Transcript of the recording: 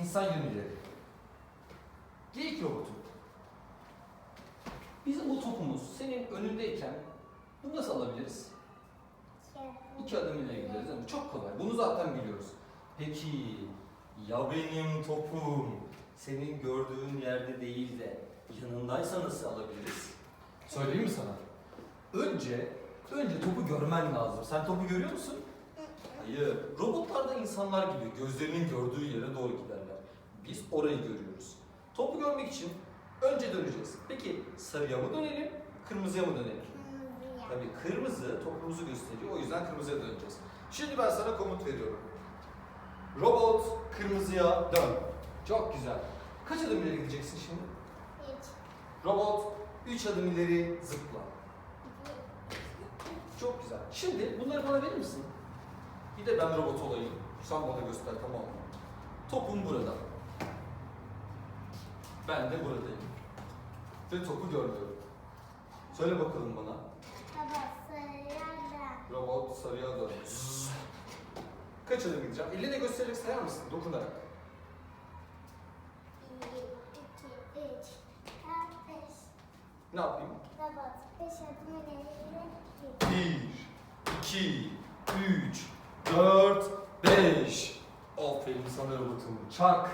İnsan yönleri. Geyik robotu. Bizim bu topumuz senin önündeyken bunu nasıl alabiliriz? İki adım ileri gideriz mi? Çok kolay. Bunu zaten biliyoruz. Peki ya benim topum senin gördüğün yerde değil de yanındaysa nasıl alabiliriz? Söyleyeyim mi sana? Önce önce topu görmen lazım. Sen topu görüyor musun? Hayır. Robotlar da insanlar gibi gözlerinin gördüğü yere doğru giderler. Biz orayı görüyoruz. Topu görmek için önce döneceğiz. Peki sarıya mı dönelim, kırmızıya mı dönelim? Tabii kırmızı topumuzu gösteriyor. O yüzden kırmızıya döneceğiz. Şimdi ben sana komut veriyorum. Robot kırmızıya dön. Çok güzel. Kaç adım ileri gideceksin şimdi? Robot 3 adım ileri zıpla. Çok güzel. Şimdi bunları bana verir misin? Bir de ben robot olayım. Sen bana göster tamam mı? Topum burada. Ben de buradayım. Ve topu görmüyorum. Söyle bakalım bana. Robot sarıya dön. Kaç adım gideceğim? Eline göstererek sayar mısın? Dokunarak. Ne yapayım? Bir, iki, üç, dört, beş. Aferin sana robotum. Çak.